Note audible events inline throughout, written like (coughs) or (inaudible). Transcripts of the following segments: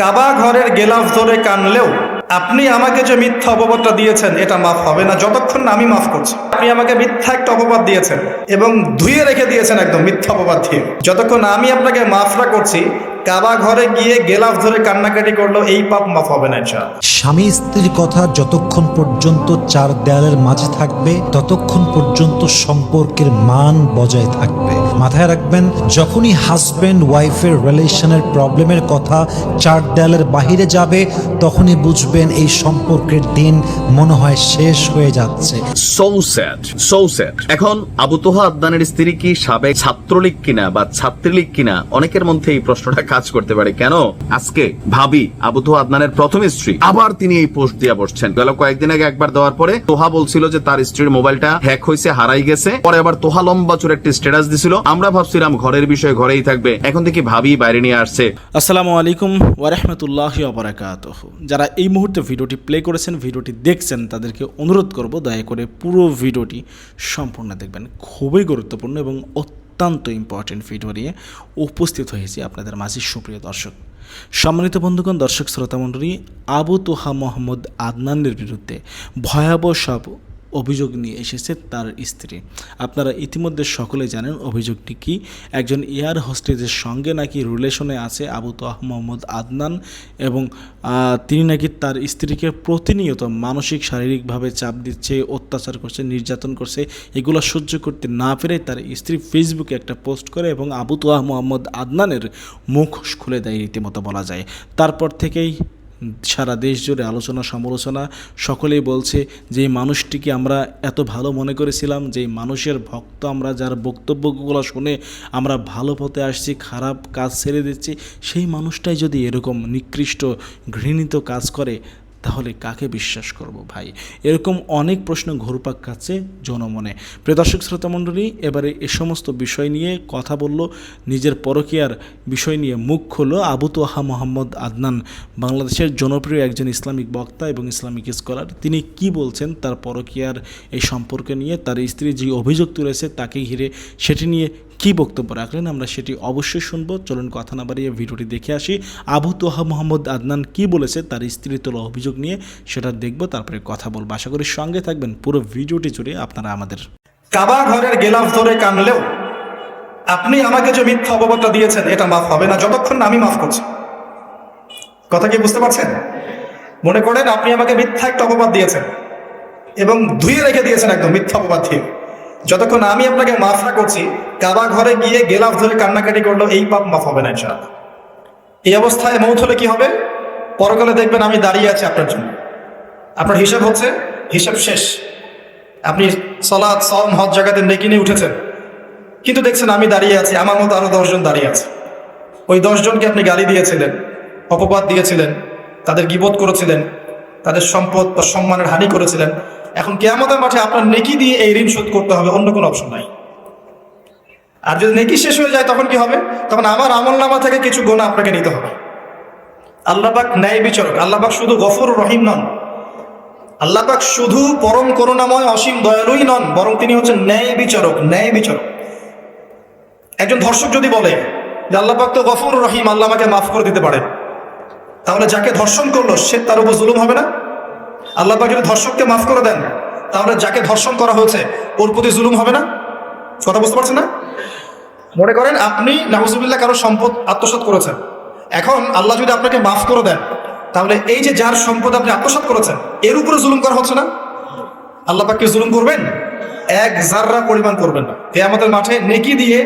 কাবা ঘরের গেলাফ ধরে কানলেও আপনি আমাকে যে মিথ্যা অপবাদটা দিয়েছেন, এটা মাফ হবে না। যতক্ষণ না আমি মাফ করছি, আপনি আমাকে মিথ্যা একটা অপবাদ দিয়েছেন এবং ধুয়ে রেখে দিয়েছেন একদম মিথ্যা অপবাদ দিয়ে। যতক্ষণ আমি আপনাকে মাফরা করছি কাবা ঘরে গিয়ে গেলাফ ধরে কান্নাকাটি করলেও এই পাপ মাফ হবে না ইনশাআল্লাহ। স্বামী স্ত্রীর কথা যতক্ষণ পর্যন্ত চার দেয়ালের মাঝে থাকবে ততক্ষণ পর্যন্ত সম্পর্কের মান বজায় থাকবে। মাথায় রাখবেন যখনই হাজব্যান্ড ওয়াইফের রিলেশনের প্রবলেমের কথা চার দেয়ালের বাহিরে যাবে তখনই বুঝবেন এই সম্পর্কের দিন মনে হয় শেষ হয়ে যাচ্ছে। সো স্যাড সো স্যাড এখন আবু তোহা আদনানের স্ত্রী কি সাবেক ছাত্রলীগ কিনা বা ছাত্রীলীগ কিনা অনেকের মধ্যে এই প্রশ্নটা কাজ করতে পারে। কেন? আজকে ভাবি আবু তোহা আদনানের প্রথম স্ত্রী। আবার তিনি এই পোস্ট দিয়ে বসছেন। গেল কয়েকদিন আগে একবার দেওয়ার পরে তোহা বলছিল যে তার স্ত্রীর মোবাইলটা হ্যাক হয়েছে হারাই গেছে। পরে আবার তোহা লম্বা চুর একটি স্ট্যাটাস দিছিল। আমরা ভাবছিলাম ঘরের বিষয় ঘরেই থাকবে। এখন থেকে ভাবি বাইরে নিয়ে আসছে। আসসালামু আলাইকুম ওয়ারহমতুল্লাহ অবরাকাত যারা এই মুহূর্তে ভিডিওটি প্লে করেছেন, ভিডিওটি দেখছেন, তাদেরকে অনুরোধ করব দয়া করে পুরো ভিডিওটি সম্পূর্ণ দেখবেন। খুবই গুরুত্বপূর্ণ এবং অত্যন্ত ইম্পর্টেন্ট ভিডিও নিয়ে উপস্থিত হয়েছি আপনাদের মাঝে, সুপ্রিয় দর্শক। সম্মানিত বন্ধুগণ, দর্শক শ্রোতামণ্ডলী আবু তোহা মোহাম্মদ আদনানের বিরুদ্ধে ভয়াবহ সব অভিযোগ নিয়ে এসেছে তার স্ত্রী। আপনারা ইতিমধ্যে সকলে জানেন অভিযোগটি কি। একজন এয়ার হোস্টেজের সঙ্গে নাকি রিলেশনে আছে আবু তোয়াহ মোহাম্মদ আদনান এবং তিনি নাকি তার স্ত্রীকে প্রতিনিয়ত মানসিক, শারীরিকভাবে চাপ দিচ্ছে, অত্যাচার করছে, নির্যাতন করছে, এগুলো সহ্য করতে না পেরে তার স্ত্রী ফেসবুকে একটা পোস্ট করে এবং আবু তোয়াহ মোহাম্মদ আদনানের মুখ খুলে দেয় রীতিমতো বলা যায়। তারপর থেকেই সারা দেশ জুড়ে আলোচনা, সমালোচনা সকলেই বলছে যে মানুষটিকে আমরা এত ভালো মনে করেছিলাম, যে মানুষের ভক্ত আমরা, যার বক্তব্যগুলো শুনে আমরা ভালো পথে আসছি, খারাপ কাজ ছেড়ে দিচ্ছি, সেই মানুষটাই যদি এরকম নিকৃষ্ট, ঘৃণিত কাজ করে তাহলে কাকে বিশ্বাস করব ভাই? এরকম অনেক প্রশ্ন ঘুরপাক কাছে জনমনে। প্রিয় দর্শক, শ্রোতা মণ্ডলী, এবারে এ সমস্ত বিষয় নিয়ে কথা বলল, নিজের পরকীয়ার বিষয় নিয়ে মুখ খুলল আবু তোহা মোহাম্মদ আদনান, বাংলাদেশের জনপ্রিয় একজন ইসলামিক বক্তা এবং ইসলামিক স্কলার। তিনি কি বলছেন, তার পরকীয়ার এই সম্পর্কে নিয়ে, তার স্ত্রী যে অভিযোগ তুলেছে তাকে ঘিরে সেটি নিয়ে কি বক্তব্য রাখলেন, আমরা সেটি অবশ্যই শুনব। চলুন কথা না বাড়িয়ে ভিডিওটি দেখে আসি। আবু তোহা মোহাম্মদ আদনান কি বলেছে, তার স্ত্রীর তোলা অভিযোগ নিয়ে সেটা দেখব, তারপরে কথা বলব। আশা করি সঙ্গে থাকবেন, পুরো ভিডিওটি জুড়ে আপনারা আমাদের। কাবা ঘরের গেলাফ ধরে কানলেও আপনি আমাকে যে মিথ্যা অপবাদটা দিয়েছেন, এটা মাফ হবে না, যতক্ষণ আমি মাফ করছি। কথা কি বুঝতে পারছেন? মনে করেন আপনি আমাকে মিথ্যা একটা অপবাদ দিয়েছেন এবং ধুয়ে রেখে দিয়েছেন একদম মিথ্যা অপবাদ দিয়ে। যতক্ষণ আমি আপনাকে মাফ না করছি, কাবা ঘরে গিয়ে গেলাফ ধরে কান্নাকাটি করল এই পাপ মাফ হবে না ইনশাআল্লাহ। এই অবস্থায় মৌত হলে কি হবে? পরকালে দেখবেন আমি দাঁড়িয়ে আছি আপনার জন্য। আপনার হিসাব হচ্ছে, হিসাব শেষ। আপনি সলাদ সম হজ জায়গাতে নেকি নিয়ে উঠেছেন। কিন্তু দেখছেন আমি দাঁড়িয়ে আছি, আমার মতো আরও দশজন দাঁড়িয়ে আছে। ওই দশজনকে আপনি গালি দিয়েছিলেন, অপবাদ দিয়েছিলেন, তাদের গিবোধ করেছিলেন, তাদের সম্পদ বা সম্মানের হানি করেছিলেন এখন কেয়ামতের মাঠে আপনার নেকি দিয়ে এই ঋণ শোধ করতে হবে, অন্য কোনো অপশন নাই। আর যদি নেকি শেষ হয়ে যায়, তখন কি হবে? তখন আমার আমল নামা থেকে কিছু গোনা আপনাকে নিতে হবে। আল্লাহবাক ন্যায় বিচারক আল্লাহবাক শুধু গফর রহিম নন। আল্লাহবাক শুধু পরম করুণাময়, অসীম দয়ালুই নন, বরং তিনি হচ্ছেন ন্যায় বিচারক ন্যায় বিচারক। একজন ধর্ষক যদি বলে যে আল্লাহবাক তো গফর রহিম, আল্লাহ আমাকে মাফ করে দিতে পারে তাহলে যাকে ধর্ষণ করল, সে তার উপর জুলুম হবে না? আল্লাহবাক যদি ধর্ষককে মাফ করে দেন, তাহলে যাকে ধর্ষণ করা হয়েছে, ওর প্রতি জুলুম হবে না? কথা বুঝতে পারছেন না? মনে করেন আপনি নাহজুবিল্লাহ কারও সম্পদ আত্মসাৎ করেছেন। এখন আল্লাহ যদি আপনাকে মাফ করে দেন, তাহলে এই যে যার সম্পদ আপনি আত্মসাৎ করেছেন, এর উপরে জুলুম করা হচ্ছে না? আল্লাহ পাককে জুলুম করবেন? এক জাররা পরিমাণ করবেন না। কে আমাদের মাঠে নেকি দিয়ে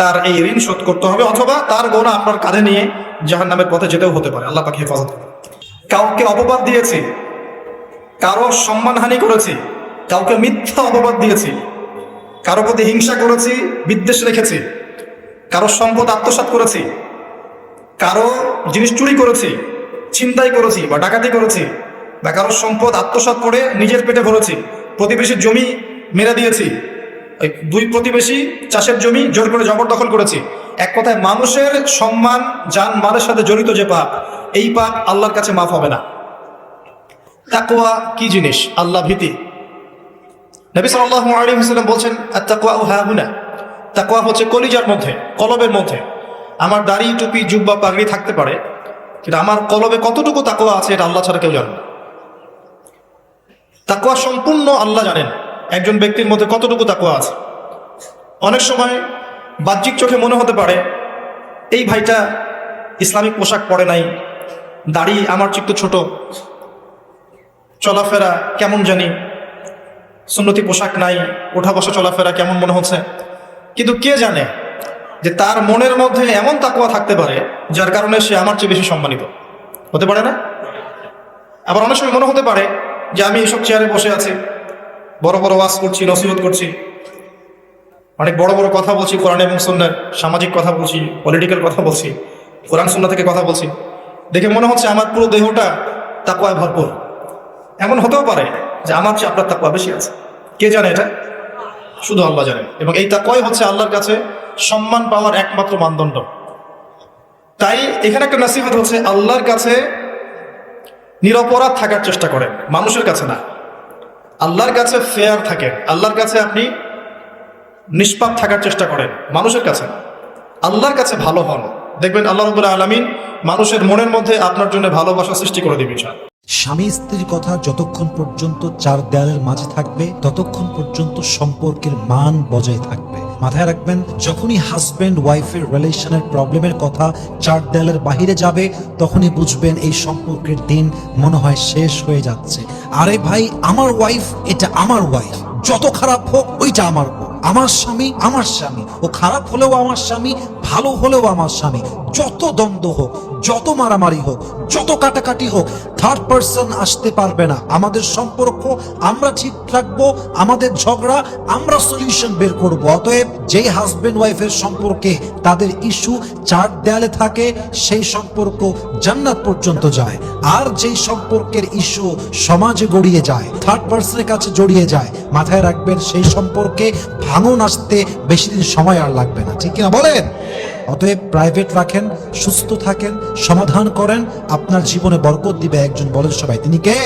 তার এই ঋণ শোধ করতে হবে, অথবা তার গোনা আপনার কাঁধে নিয়ে জাহান নামের পথে যেতেও হতে পারে। আল্লাহ পাকে হেফাজত কাউকে অপবাদ দিয়েছি কারও সম্মানহানি করেছি, কাউকে মিথ্যা অপবাদ দিয়েছি, কারও প্রতি হিংসা করেছি, বিদ্বেষ রেখেছি, কারও সম্পদ আত্মসাৎ করেছি, কারও জিনিস চুরি করেছি, ছিনতাই করেছি বা ডাকাতি করেছি, বা কারও সম্পদ আত্মসাৎ করে নিজের পেটে ভরেছি প্রতিবেশীর জমি মেরে দিয়েছি ওই দুই প্রতিবেশী চাষের জমি জোর করে জবরদখল করেছি। এক কথায় মানুষের সম্মান, যান, মালের সাথে জড়িত যে পাপ, এই পাপ আল্লাহর কাছে মাফ হবে না। তাকোয়া কি জিনিস? আল্লাহ ভীতি। নবী সাল্লাল্লাহু আলাইহি ওয়াসাল্লাম বলছেন আত্তাকওয়া হাহুনা তাকওয়া হচ্ছে কলিজার মধ্যে, কলবের মধ্যে। আমার দাড়ি, টুপি, জুব্বা, পাগড়ি থাকতে পারে, কিন্তু আমার কলবে কতটুকু তাকোয়া আছে এটা আল্লাহ ছাড়া কেউ জানে তাকোয়া সম্পূর্ণ আল্লাহ জানেন, একজন ব্যক্তির মধ্যে কতটুকু তাকোয়া আছে। অনেক সময় বাহ্যিক চোখে মনে হতে পারে, এই ভাইটা ইসলামিক পোশাক পরে নাই, দাড়ি আমার চিত্ত ছোট। চলাফেরা কেমন জানি? সুন্নতি পোশাক নাই ওঠা বসা চলাফেরা কেমন মনে হচ্ছে? কিন্তু কে জানে যে তার মনের মধ্যে এমন তাকুয়া থাকতে পারে যার কারণে সে আমার চেয়ে বেশি সম্মানিত। হতে পারে না? আবার অনেক সময় মনে হতে পারে যে আমি এইসব চেয়ারে বসে আছি, বড় বড় ওয়াজ করছি, নসিহত করছি, অনেক বড় বড় কথা বলছি, কোরআন এবং সুন্নার সামাজিক কথা বলছি পলিটিক্যাল কথা বলছি, কোরআন সুন্না থেকে কথা বলছি। দেখে মনে হচ্ছে আমার পুরো দেহটা তাকুয়ায় ভরপুর। এমন হতেও পারে যে আমার চেয়ে আপনার তাকুয়া বেশি আছে। কে জানে এটা? শুধু আল্লাহ জানেন এবং এই তাকুয়াই হচ্ছে আল্লাহর কাছে সম্মান পাওয়ার একমাত্র মানদণ্ড। তাই এখানে একটা নাসিহত হচ্ছে, আল্লাহর কাছে নিরপরাধ থাকার চেষ্টা করেন, মানুষের কাছে না। আল্লাহর কাছে ফেয়ার থাকেন, আল্লাহর কাছে আপনি নিষ্পাপ থাকার চেষ্টা করেন, মানুষের কাছে আল্লাহর কাছে ভালো হন। দেখবেন আল্লাহ রবুল্লাহ আলমিন মানুষের মনের মধ্যে আপনার জন্য ভালোবাসা সৃষ্টি করে দিবে। স্বামী স্ত্রীর কথা যতক্ষণ পর্যন্ত চার দেয়ালের মাঝে থাকবে, ততক্ষণ পর্যন্ত সম্পর্কের মান বজায় থাকবে। মাথায় রাখবেন, যখনই হাজব্যান্ড ওয়াইফের রিলেশনের প্রবলেমের কথা চার দেয়ালের বাহিরে যাবে, তখনই বুঝবেন এই সম্পর্কের দিন মনে হয় শেষ হয়ে যাচ্ছে। আরে ভাই, আমার ওয়াইফ এটা আমার ওয়াইফ যত খারাপ হোক, ওইটা আমার হোক আমার স্বামী আমার স্বামী। ও খারাপ হলেও আমার স্বামী ভালো হলেও আমার স্বামী, যত দ্বন্দ্ব হোক, যত মারামারি হোক, যত কাটাকাটি হোক থার্ড পার্সন আসতে পারবে না। আমাদের সম্পর্ক, আমরা ঠিক রাখব আমাদের ঝগড়া, আমরা সলিউশন বের করব। অতএব যেই হাজবেন্ড ওয়াইফের সম্পর্কে তাদের ইস্যু চার দেয়ালে থাকে, সেই সম্পর্ক জান্নাত পর্যন্ত যায়। আর যেই সম্পর্কের ইস্যু সমাজে গড়িয়ে যায় থার্ড পার্সনের কাছে জড়িয়ে যায়, মাথায় রাখবেন সেই সম্পর্কে ভাঙন আসতে বেশি দিন সময় আর লাগবে না। ঠিক কিনা বলেন? অতএব প্রাইভেট রাখেন সুস্থ থাকেন, সমাধান করেন, আপনার জীবনে বরকত দিবে একজন বলেন সবাই। তিনি কে?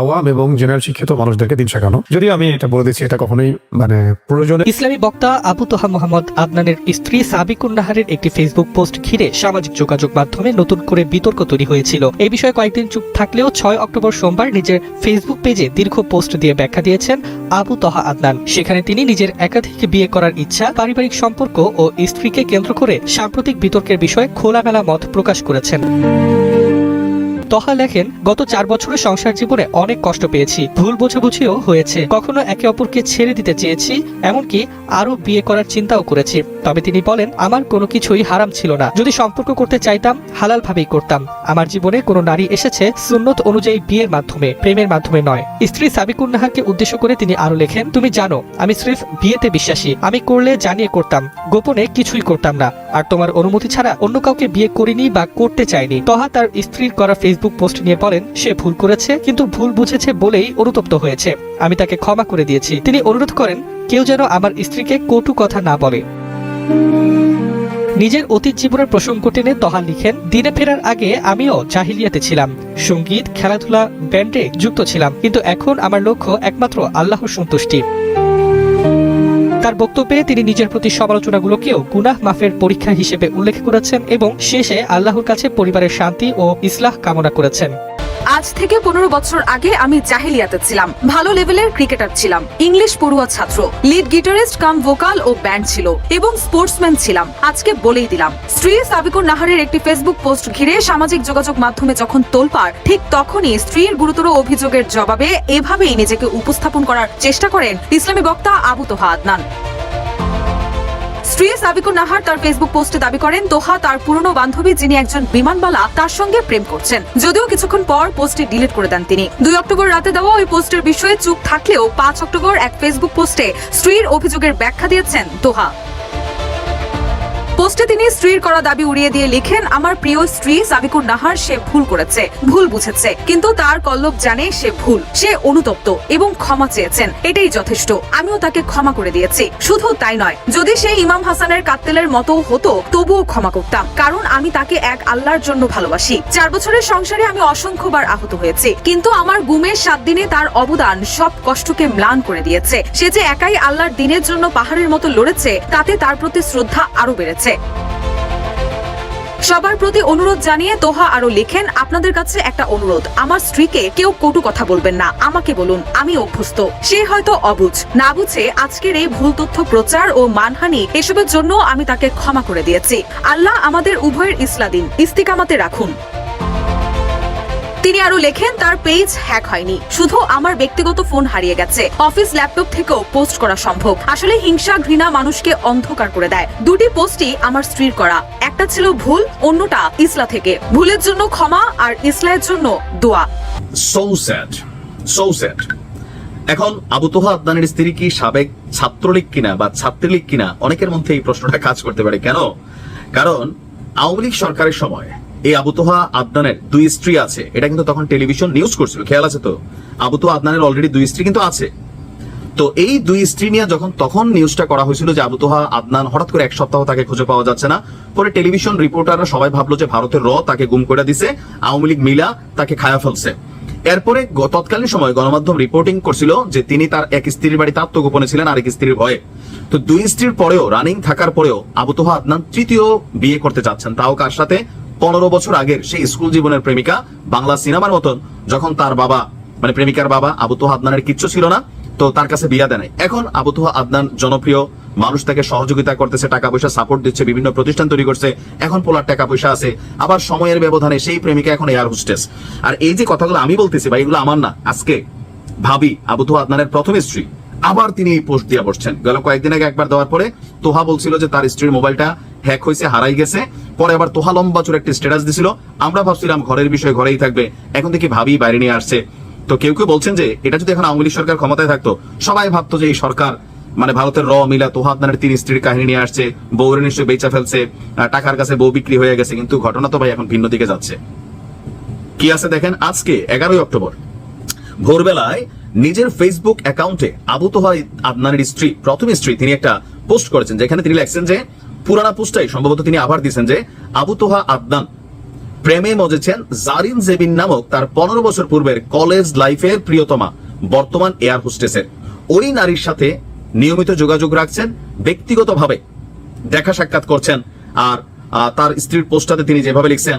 আওয়াম এবং জেনারেল শিক্ষিত মানুষদেরকে দিন শেখানো। যদিও আমি এটা বলে দিচ্ছি এটা কখনোই মানে প্রয়োজনে ইসলামী বক্তা আবু তোহা মোহাম্মদ আদনানের স্ত্রী সাবিকুন নাহারের একটি ফেসবুক পোস্ট ঘিরে সামাজিক যোগাযোগ মাধ্যমে নতুন করে বিতর্ক তৈরি হয়েছিল। এই বিষয়ে কয়েকদিন চুপ থাকলেও ছয় অক্টোবর সোমবার নিজের ফেসবুক পেজে দীর্ঘ পোস্ট দিয়ে ব্যাখ্যা দিয়েছেন আবু তহা আদনান। সেখানে তিনি নিজের একাধিক বিয়ে করার ইচ্ছা, পারিবারিক সম্পর্ক ও স্ত্রীকে কেন্দ্র করে সাম্প্রতিক বিতর্কের বিষয়ে খোলামেলা মত প্রকাশ করেছেন। তহা লেখেন, গত চার বছরের সংসার জীবনে অনেক কষ্ট পেয়েছি, ভুল বোঝাবুঝিও হয়েছে। কখনো একে অপরকে ছেড়ে দিতে চেয়েছি, এমনকি আরও বিয়ে করার চিন্তাও করেছি। তবে তিনি বলেন, আমার কোনো কিছুই হারাম ছিল না। যদি সম্পর্ক করতে চাইতাম হালাল ভাবেই করতাম। আমার জীবনে কোনো নারী এসেছে সুন্নত অনুযায়ী বিয়ের মাধ্যমে, প্রেমের মাধ্যমে নয়। স্ত্রী সাবিকুন নাহারকে উদ্দেশ্য করে তিনি আরও লেখেন, তুমি জানো, আমি সির্ফ বিয়েতে বিশ্বাসী। আমি করলে জানিয়ে করতাম। গোপনে কিছুই করতাম না। আর তোমার অনুমতি ছাড়া অন্য কাউকে বিয়ে করিনি বা করতে চাইনি। তহা তার স্ত্রীর করা ফেসবুক পোস্ট নিয়ে বলেন, সে ভুল করেছে, কিন্তু ভুল বুঝেছে বলেই অনুতপ্ত হয়েছে। আমি তাকে ক্ষমা করে দিয়েছি। তিনি অনুরোধ করেন, কেউ যেন আমার স্ত্রীকে কটু কথা না বলে। নিজের অতীত জীবনের প্রসঙ্গ টেনে তহা লিখেন, দিনে ফেরার আগে আমিও জাহিলিয়াতে ছিলাম। সংগীত, খেলাধুলা, ব্যান্ডে যুক্ত ছিলাম। কিন্তু এখন আমার লক্ষ্য একমাত্র আল্লাহর সন্তুষ্টি। তার বক্তব্যে তিনি নিজের প্রতি সমালোচনাগুলোকেও গুনাহ মাফের পরীক্ষা হিসেবে উল্লেখ করেছেন এবং শেষে আল্লাহর কাছে পরিবারের শান্তি ও ইসলাহ কামনা করেছেন। আজ থেকে পনেরো বছর আগে আমি জাহিলিয়াতে ছিলাম। ভালো লেভেলের ক্রিকেটার ছিলাম। ইংলিশ পড়ুয়া ছাত্র। লিড গিটারিস্ট কাম ভোকাল ও ব্যান্ড ছিল এবং স্পোর্টসম্যান ছিলাম। আজকে বলেই দিলাম। স্ত্রী সাবিকুর নাহারের একটি ফেসবুক পোস্ট ঘিরে সামাজিক যোগাযোগ মাধ্যমে যখন তোলপাড়, ঠিক তখনই স্ত্রীর গুরুতর অভিযোগের জবাবে এভাবেই নিজেকে উপস্থাপন করার চেষ্টা করেন ইসলামী বক্তা আবু তোহা আদনান। স্ত্রী সাবিকুর নাহার তার ফেসবুক পোস্টে দাবি করেন, তোহা তার পুরনো বান্ধবী যিনি একজন বিমানবালা তার সঙ্গে প্রেম করছেন। যদিও কিছুক্ষণ পর পোস্টটি ডিলিট করে দেন তিনি। দুই অক্টোবর রাতে দেওয়া ওই পোস্টের বিষয়ে চুপ থাকলেও পাঁচ অক্টোবর এক ফেসবুক পোস্টে স্ত্রীর অভিযোগের ব্যাখ্যা দিয়েছেন তোহা। পোস্টে তিনি স্ত্রীর করা দাবি উড়িয়ে দিয়ে লিখেন, আমার প্রিয় স্ত্রী সাবিকুর নাহার, সে ভুল করেছে, ভুল বুঝেছে। কিন্তু তার কল্লব জানে সে ভুল, সে অনুতপ্ত এবং ক্ষমা চেয়েছেন। এটাই যথেষ্ট। আমিও তাকে ক্ষমা করে দিয়েছি। শুধু তাই নয়, যদি সে ইমাম হাসানের কাত্তেলের মতো হতো, তবুও ক্ষমা করতাম। কারণ আমি তাকে এক আল্লাহর জন্য ভালোবাসি। চার বছরের সংসারে আমি অসংখ্যবার আহত হয়েছি। কিন্তু আমার গুমের সাত দিনে তার অবদান সব কষ্টকে ম্লান করে দিয়েছে। সে যে একাই আল্লাহর দিনের জন্য পাহাড়ের মতো লড়েছে, তাতে তার প্রতি শ্রদ্ধা আরও বেড়েছে। সবার প্রতি অনুরোধ জানিয়ে তোহা আরও লেখেন, আপনাদের কাছে একটা অনুরোধ। আমার স্ত্রীকে কেউ কটু কথা বলবেন না। আমাকে বলুন, আমি অভ্যস্ত। সে হয়তো অবুঝ। না বুঝে আজকের এই ভুল তথ্য প্রচার ও মানহানি, এসবের জন্য আমি তাকে ক্ষমা করে দিয়েছি। আল্লাহ আমাদের উভয়ের ইসলা দিন ইস্তিকামাতে রাখুন। তিনি আরও লেখেন, তার পেজ হ্যাক হয়নি। শুধু আমার ব্যক্তিগত ফোন হারিয়ে গেছে। অফিস ল্যাপটপ থেকেও পোস্ট করা সম্ভব। আসলে হিংসা ঘৃণা মানুষকে অন্ধকার করে দেয়। দুটি পোস্টই আমার স্ত্রীর করা। একটা ছিল ভুল, অন্যটা ইসলা থেকে। ভুলের জন্য ক্ষমা আর ইসলামের জন্য দোয়া। সো স্যাড এখন আবু তোহা আদনানের স্ত্রী কি সাবেক ছাত্রলীগ কিনা বা ছাত্রলীগ কিনা, অনেকের মধ্যে এই প্রশ্নটা কাজ করতে পারে। কেন? কারণ আওয়ামী লীগ সরকারের সময় এই আবু তোহা আদনানের দুই স্ত্রী আছে। এটা কিন্তু তখন টেলিভিশন নিউজ করছিল, খেয়াল আছে তো? আবু তোহা আদনানের অলরেডি দুই স্ত্রী কিন্তু আছে। তো এই দুই স্ত্রী নিয়ে যখন তখন নিউজটা করা হয়েছিল যে আবু তোহা আদনান হঠাৎ করে এক সপ্তাহ তাকে খুঁজে পাওয়া যাচ্ছে না। পরে টেলিভিশন রিপোর্টাররা সবাই ভাবলো যে ভারতের র তাকে গুম করে দিছে, আওয়ামী লীগ মিলা তাকে খায়া ফেলছে। এরপরে তৎকালীন সময় গণমাধ্যম রিপোর্টিং করছিল যে তিনি তার এক স্ত্রীর বাড়িতে আত্মগোপনে ছিলেন, আরেক স্ত্রীর ভয়ে। তো দুই স্ত্রীর পরেও রানিং থাকার পরেও আবু তোহা আদনান তৃতীয় বিয়ে করতে চাচ্ছেন তাও কার সাথে? পনেরো বছর আগের সেই স্কুল জীবনের প্রেমিকা বাংলা সিনেমার মতন, যখন তার বাবা মানে প্রেমিকার বাবা আবু তোহা আদনানের কিচ্ছু ছিল না, তো তার কাছে বিয়া দেয় এখন আবু তোহা আদনান জনপ্রিয়, মানুষ তাকে সহযোগিতা করতেছে, টাকা পয়সা সাপোর্ট দিচ্ছে, বিভিন্ন প্রতিষ্ঠান তৈরি করছে, এখন পোলার টাকা পয়সা আছে, আবার সময়ের ব্যবধানে সেই প্রেমিকা এখন এয়ার হোস্টেস আর এই যে কথাগুলো আমি বলতেছি ভাই, এগুলো আমার না, আজকে ভাবি, আবু তোহা আদনানের প্রথম স্ত্রী, আবার তিনি এই পোস্ট দিয়ে বসছেন। গেল কয়েকদিন আগে একবার দেওয়ার পরে তোহা বলছিল যে তার স্ত্রীর মোবাইলটা হ্যাক হয়েছে, হারাই গেছে পরে আবার তোহা লম্বা চুর একটি স্ট্যাটাস দিছিল। আমরা ভাবছিলাম ঘরের বিষয় ঘরেই থাকবে। এখন থেকে ভাবি বাইরে নিয়ে আসছে। তো কেউ কেউ বলছেন যে, এটা যদি এখন আওয়ামী সরকার ক্ষমতায় থাকতো, সবাই ভাবতো যে এই সরকার মানে ভারতের র মিলা তোহা আদনানের তিন স্ত্রীর কাহিনী নিয়ে আসছে, বউরে নিশ্চয়ই বেচা ফেলছে টাকার কাছে বউ বিক্রি হয়ে গেছে, কিন্তু ঘটনা তো ভাই এখন ভিন্ন দিকে যাচ্ছে। কি আছে দেখেন? আজকে এগারোই অক্টোবর। ভোরবেলায় নিজের ফেসবুক অ্যাকাউন্টে আবু তোহা আদনানের স্ত্রী, প্রথম স্ত্রী, তিনি একটা পোস্ট করেছেন, যেখানে তিনি লেখছেন যে পুরানা পোস্টটাই সম্ভবত তিনি আবার দিয়েছেন যে আবু তোহা আদনান প্রেমে মজেছেন জারিন জেবিন নামক তার পনেরো বছর পূর্বের কলেজ লাইফের প্রিয়তমা, বর্তমান এয়ার হোস্টেসের। ওই নারীর সাথে নিয়মিত যোগাযোগ রাখছেন, ব্যক্তিগতভাবে দেখা সাক্ষাৎ করছেন আর তার স্ত্রীর পোস্টটাতে তিনি যেভাবে লিখছেন,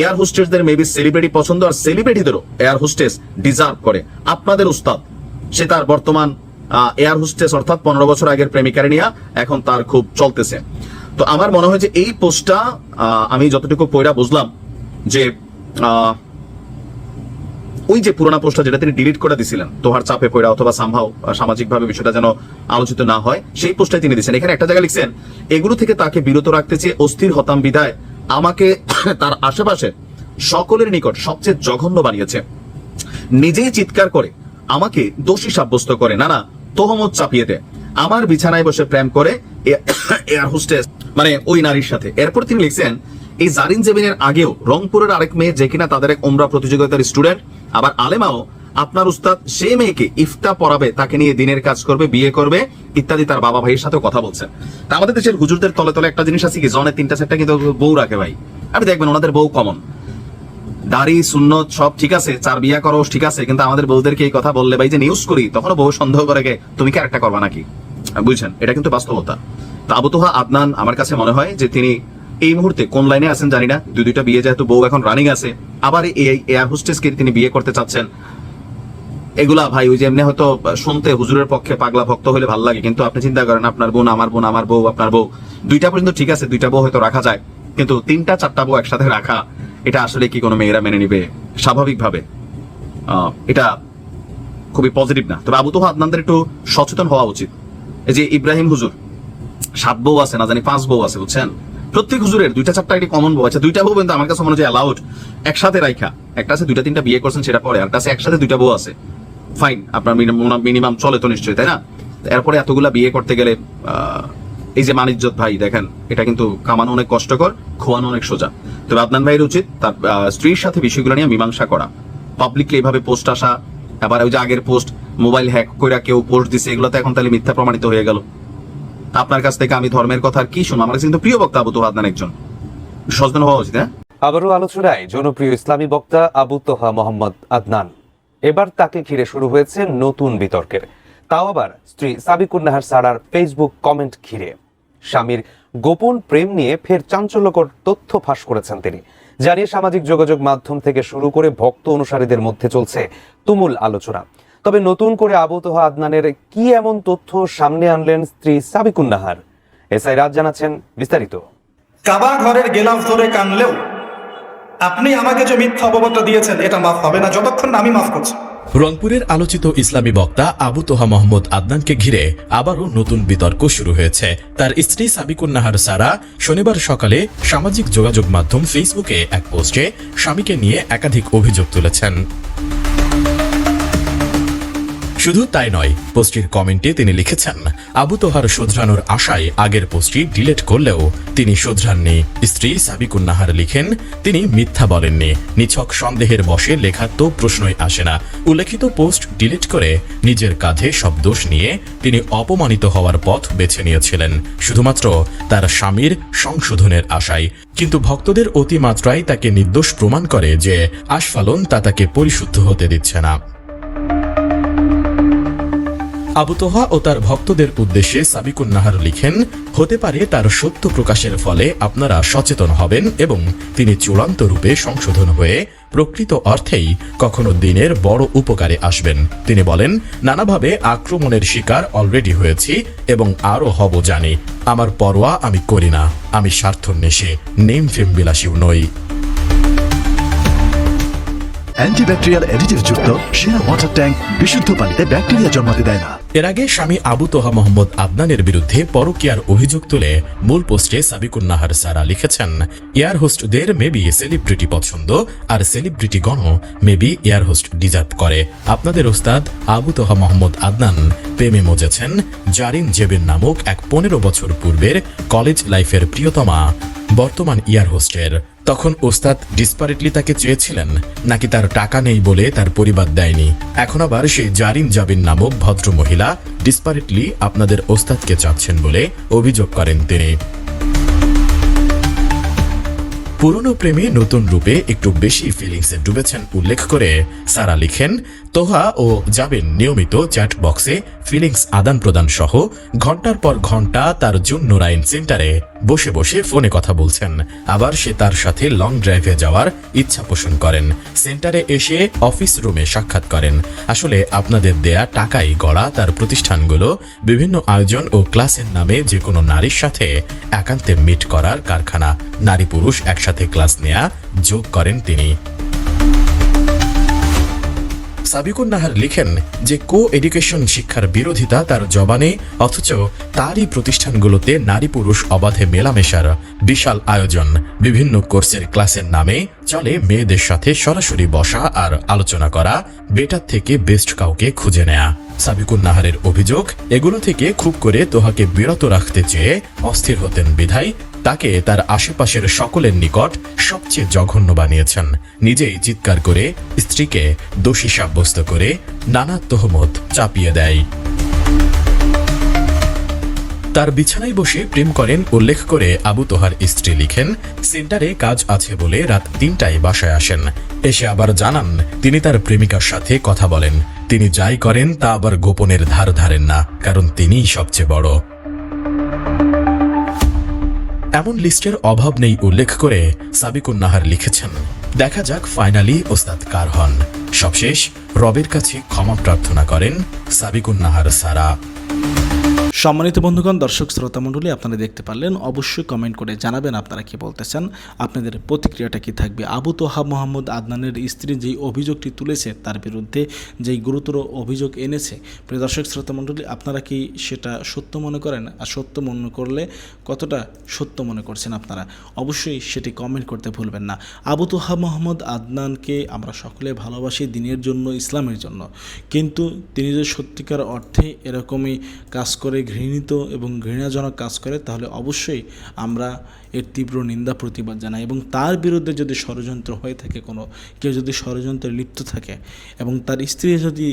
এয়ার হোস্টেসদের মেবি সেলিব্রিটি পছন্দ আর সেলিব্রিটিদেরও এয়ার হোস্টেস ডিজার্ভ করে। আপনাদের উস্তাদ, সে তার বর্তমান এয়ার হোস্টেস অর্থাৎ পনেরো বছর আগের প্রেমিকারে নিয়ে এখন তার খুব চলতেছে। তো আমার মনে হয় যে এই পোস্টটা আমি যতটুকু পয়রা বুঝলাম যে ওই যে পুরোনো পোস্টটা যেটা তিনি ডিলিট করে দিছিলেন, তোহার চাপে পড়া অথবা সামহাও সামাজিক ভাবে বিষয়টা যেন আলোচিত না হয়, সেই পোস্টটাই তিনি দিচ্ছেন এখানে একটা জায়গায় লিখছেন, এগুলো থেকে তাকে বিরত রাখতে চেয়ে অস্থির হতাম বিদায়, আমাকে (coughs) তার আশেপাশে সকলের নিকট সবচেয়ে জঘন্য বানিয়েছে। নিজেই চিৎকার করে, আমাকে দোষী সাব্যস্ত করে। না না, তোহমত চাপিয়ে দেয় আমার বিছানায় বসে প্রেম করে (coughs) এয়ার হোস্টেস। মানে ওই নারীর সাথে। এরপর তিনি লিখছেন, এই জারিন জেবিনের আগেও রংপুরের আরেক মেয়ে যে কিনা তাদের এক ওমরা প্রতিযোগিতার স্টুডেন্ট, আবার আলেমাও আপনার উস্তাদ সেই মেয়েকে ইফতা পড়াবে তাকে নিয়ে দিনের কাজ করবে, বিয়ে করবে, ইত্যাদি তার বাবা ভাইয়ের সাথে কথা বলছেন। তা আমাদের দেশের হুজুরদের তলে তলে একটা জিনিস আছে কি? জনে তিনটা চারটা কিন্তু বউ রাখে ভাই। আপনি দেখবেন ওনাদের বউ কমন দাড়ি, সুন্নত সব ঠিক আছে, চার বিয়া করো, ঠিক আছে, কিন্তু আমাদের বউদেরকে এই কথা বললে ভাই যে নিউজ করি, তখনও বউ সন্দেহ করে তুমি কি আরেকটা করবা নাকি? বুঝছেন, এটা কিন্তু বাস্তবতা। তা আবু আদনান, আমার কাছে মনে হয় যে তিনি এই মুহূর্তে কোন লাইনে আছেন জানি না, দুই দুইটা বিয়ে যেহেতু বউ এখন রানিং আছে, আবার এই এয়ার হোস্টেসকে তিনি বিয়ে করতে চাচ্ছেন। এগুলা ভাই, ওই যে এমনি হয়তো শুনতে হুজুরের পক্ষে পাগলা ভক্ত হলে ভালো লাগে, কিন্তু আপনি চিন্তা করেন, আপনার বোন, আমার বোন, আমার বউ, আপনার বউ, দুইটা পর্যন্ত ঠিক আছে, দুইটা বউ হয়তো রাখা যায়, কিন্তু তিনটা, চারটা বউ একসাথে রাখা, এটা আসলে কি কোনো মেয়েরা মেনে নিবে? স্বাভাবিকভাবে। এটা খুবই পজিটিভ না। তবে আবু তোহা আদনানদের একটু সচেতন হওয়া উচিত। যে ইব্রাহিম হুজুর, সাত বউ আছে না জানি, পাঁচ বউ আছে, বুঝছেন? প্রত্যেক হুজুরের দুইটা চারটা একটি কমন বউ? আছে দুইটা বউ কিন্তু আমার কাছে মনে হয় অ্যালাউড একসাথে রাইখা। একটা আছে, দুইটা তিনটা বিয়ে করছেন, সেটা পরে একটা আছে, একসাথে দুইটা বউ আছে। ফাইন আপনার মিনিমাম চলে তো নিশ্চয়ই, তাই না? এরপরে এতগুলা বিয়ে করতে গেলে এই যে মানিজ্জত ভাই, দেখেন, এটা কিন্তু কামানো অনেক কষ্টকর, খোয়ানো অনেক সোজা। তবে আদনান ভাইয়ের উচিত তার স্ত্রীর সাথে বিষয়গুলো নিয়ে মীমাংসা করা। পাবলিকলি এইভাবে পোস্ট আসা আবার ওই যে আগের পোস্ট মোবাইল হ্যাক করে কেউ পোস্ট দিছে, এগুলো তো এখন তাহলে মিথ্যা প্রমাণিত হয়ে গেল। আপনার কাছ থেকে আমি ধর্মের কথা আর কি শুনব? আমার কিন্তু প্রিয় বক্তা আবু তো আদনান একজন। সচেতন হওয়া উচিত হ্যাঁ? আবারও আলোচনায় জনপ্রিয় ইসলামী বক্তা আবু তোহা মোহাম্মদ আদনান। এবার তাকে ঘিরে শুরু হয়েছে নতুন বিতর্কের। তাও আবার স্ত্রী সাবিকুন নাহার সারার ফেসবুক কমেন্ট ঘিরে। স্বামীর গোপন প্রেম নিয়ে ফের চাঞ্চল্যকর তথ্য ফাঁস করেছেন তিনি। জানিয়ে সামাজিক যোগাযোগ মাধ্যম থেকে শুরু করে ভক্ত অনুসারীদের মধ্যে চলছে তুমুল আলোচনা। তবে নতুন করে আবু তোহা আদনানের কি এমন তথ্য সামনে আনলেন স্ত্রী সাবিকুন্নাহার? এসআই রাজ জানাচ্ছেন বিস্তারিত। কাবা ঘরের গেলাফ ধরে কানলেও আপনি আমাকে যে মিথ্যা অবগত দিয়েছেন এটা মাফ হবে না। যতক্ষণ আমি মাফ করছি। রংপুরের আলোচিত ইসলামী বক্তা আবু তোহা মোহাম্মদ আদনানকে ঘিরে আবারও নতুন বিতর্ক শুরু হয়েছে। তার স্ত্রী সাবিকুন্নাহার সারা শনিবার সকালে সামাজিক যোগাযোগ মাধ্যম ফেসবুকে এক পোস্টে স্বামীকে নিয়ে একাধিক অভিযোগ তুলেছেন। শুধু তাই নয়, পোস্টটির কমেন্টে তিনি লিখেছেন, আবু তোহার শোধরানোর আশায় আগের পোস্টটি ডিলিট করলেও তিনি শোধরাননি। স্ত্রী সাবিকুন্নাহার লিখেন, তিনি মিথ্যা বলেননি। নিছক সন্দেহের বশে লেখার তো প্রশ্নই আসে না। উল্লেখিত পোস্ট ডিলিট করে নিজের কাঁধে সব দোষ নিয়ে তিনি অপমানিত হওয়ার পথ বেছে নিয়েছিলেন। শুধুমাত্র তার স্বামীর সংশোধনের আশায়। কিন্তু ভক্তদের অতিমাত্রায় তাকে নির্দোষ প্রমাণ করে যে আস্ফালন তা তাকে পরিশুদ্ধ হতে দিচ্ছে না। আবু তোহা ও তার ভক্তদের উদ্দেশ্যে সাবিকুন নাহার লিখেন, হতে পারে তার সত্য প্রকাশের ফলে আপনারা সচেতন হবেন এবং তিনি চূড়ান্ত রূপে সংশোধন হয়ে প্রকৃত অর্থেই কখনো দিনের বড় উপকারে আসবেন। তিনি বলেন, নানাভাবে আক্রমণের শিকার অলরেডি হয়েছি এবং আরও হব জানি। আমার পরোয়া আমি করি না, আমি স্বার্থন্বেষে নেম ফেম বিলাসীও নই। অ্যান্টিব্যাকটেরিয়াল অ্যাডিটিভ যুক্ত সেরা ওয়াটার ট্যাঙ্ক বিশুদ্ধ পানিতে ব্যাকটেরিয়া জন্মাতে দেয় না। এর আগে স্বামী আবু তোহা মোহাম্মদ আদনানের বিরুদ্ধে পরকীয়ার অভিযোগ তুলে মূল পোস্টে সাবিকুন্নাহার সারা লিখেছেন, এয়ার হোস্টদের মেবি সেলিব্রিটি পছন্দ আর সেলিব্রিটি গণ মেবি এয়ার হোস্ট ডিজার্ভ করে। আপনাদের ওস্তাদ আবু তোহা মোহাম্মদ আদনান প্রেমে মজেছেন জারিন জেবেন নামক এক পনেরো বছর পূর্বের কলেজ লাইফের প্রিয়তমা বর্তমান ইয়ার হোস্টের তখন ওস্তাদ ডিসপারেটলি তাকে চেয়েছিলেন, নাকি তার টাকা নেই বলে তার পরিবার দেয়নি। এখন আবার সেই জারিন জাবিন নামক ভদ্র মহিলা ডিসপারেটলি আপনাদের ওস্তাদকে চাচ্ছেন বলে অভিযোগ করেন তিনি। পুরনো প্রেমে নতুন রূপে একটু বেশি ফিলিংসে ডুবেছেন, উল্লেখ করে সারা লিখেন তোহা ও যাবেন নিয়মিত চ্যাট বক্সে ফিলিংস আদান প্রদান সহ ঘণ্টার পর ঘণ্টা তার জুন নোরাইন সেন্টারে বসে বসে ফোনে কথা বলছেন। আবার সে তার সাথে লং ড্রাইভে যাওয়ার ইচ্ছা পোষণ করেন। সেন্টারে এসে অফিস রুমে সাক্ষাৎ করেন। আসলে আপনাদের দেয়া টাকাই গড়া তার প্রতিষ্ঠানগুলো, বিভিন্ন আয়োজন ও ক্লাসের নামে যে কোনো নারীর সাথে একান্তে মিট করার কারখানা। নারী পুরুষ একসাথে ক্লাস নেয়া যোগ করেন তিনি। সাবিকুন নাহার লিখেন যে কো এডুকেশন শিক্ষার বিরোধিতা তার জবানে, অথচ তারই প্রতিষ্ঠানগুলোতে নারী পুরুষ অবাধে মেলামেশার বিশাল আয়োজন। বিভিন্ন কোর্সের ক্লাসের নামে চলে মেয়েদের সাথে সরাসরি বসা আর আলোচনা করা, বেটার থেকে বেস্ট কাউকে খুঁজে নেয়া। সাবিকুন নাহারের অভিযোগ, এগুলো থেকে খুব করে তোহাকে বিরত রাখতে চেয়ে অস্থির হতেন বিধায় তাকে তার আশেপাশের সকলের নিকট সবচেয়ে জঘন্য বানিয়েছেন। নিজেই চিৎকার করে স্ত্রীকে দোষী সাব্যস্ত করে নানা তহমত চাপিয়ে দেয়। তার বিছানায় বসে প্রেম করেন উল্লেখ করে আবু তোহার স্ত্রী লিখেন, সেন্টারে কাজ আছে বলে রাত তিনটায় বাসায় আসেন। এসে আবার জানান, তিনি তার প্রেমিকার সাথে কথা বলেন। তিনি যাই করেন তা আবার গোপনের ধার ধারেন না, কারণ তিনিই সবচেয়ে বড়। এমন লিস্টের অভাব নেই উল্লেখ করে সাবিকুন নাহার লিখেছেন। দেখা যাক ফাইনালি ওস্তাদ কার হন। সবশেষ রবের কাছে ক্ষমা প্রার্থনা করেন সাবিকুন নাহার সারা। সম্মানিত বন্ধুগণ, দর্শক শ্রোতা মণ্ডলী, আপনারা দেখতে পারলেন, অবশ্যই কমেন্ট করে জানাবেন আপনারা কি বলতে চান আপনাদের প্রতিক্রিয়াটা কি থাকবে? আবু তোহা মোহাম্মদ আদনানের স্ত্রী যেই অভিযোগটি তুলেছে, তার বিরুদ্ধে যেই গুরুতর অভিযোগ এনেছে, প্রিয় দর্শক শ্রোতা মণ্ডলী, আপনারা কি সেটা সত্য মনে করেন? আর সত্য মনে করলে কতটা সত্য মনে করছেন আপনারা? অবশ্যই সেটি কমেন্ট করতে ভুলবেন না। আবু তোহা মোহাম্মদ আদনানকে আমরা সকলে ভালোবাসি দিনের জন্য, ইসলামের জন্য। কিন্তু তিনি যে সত্যিকার অর্থে এরকমই কাজ করে ঘৃণিত এবং ঘৃণাজনক কাজ করে, তাহলে অবশ্যই আমরা এর তীব্র নিন্দা, প্রতিবাদ জানাই। এবং তার বিরুদ্ধে যদি ষড়যন্ত্র হয়ে থাকে কোনো, কেউ যদি ষড়যন্ত্রে লিপ্ত থাকে এবং তার স্ত্রী যদি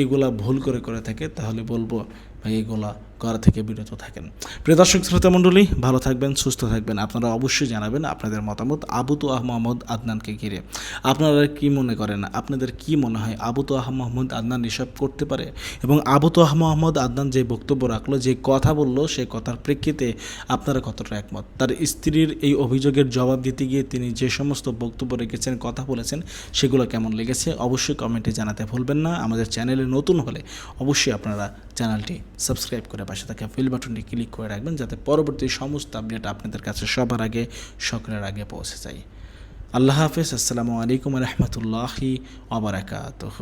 এগুলা ভুল করে করে থাকে, তাহলে বলব ভাই এগুলা করা থেকে বিরত থাকেন। প্রিয় দর্শক, শ্রোতা মণ্ডলী, ভালো থাকবেন, সুস্থ থাকবেন। আপনারা অবশ্যই জানাবেন আপনাদের মতামত আবু তো আহ মোহাম্মদ আদনানকে ঘিরে। আপনারা কি মনে করেন? আপনাদের কি মনে হয় আবু তো আহ মোহাম্মদ আদনান এসব করতে পারে? এবং আবু তো আহ মোহাম্মদ আদনান যে বক্তব্য রাখল, যে কথা বলল, সে কথার প্রেক্ষিতে আপনারা কতটা একমত? তার স্ত্রীর এই অভিযোগের জবাব দিতে গিয়ে তিনি যে সমস্ত বক্তব্য রেখেছেন, কথা বলেছেন, সেগুলো কেমন লেগেছে, অবশ্যই কমেন্টে জানাতে ভুলবেন না। আমাদের চ্যানেলে নতুন হলে অবশ্যই আপনারা চ্যানেলটি সাবস্ক্রাইব করে পাশে থাকা ফিল বাটনটি ক্লিক করে রাখবেন যাতে পরবর্তী সমস্ত আপডেট আপনাদের কাছে সবার আগে, সকলের আগে পৌঁছে যায়। আল্লাহ হাফেজ। আসসালামু আলাইকুম রহমতুল্লাহি আবরাকাতহ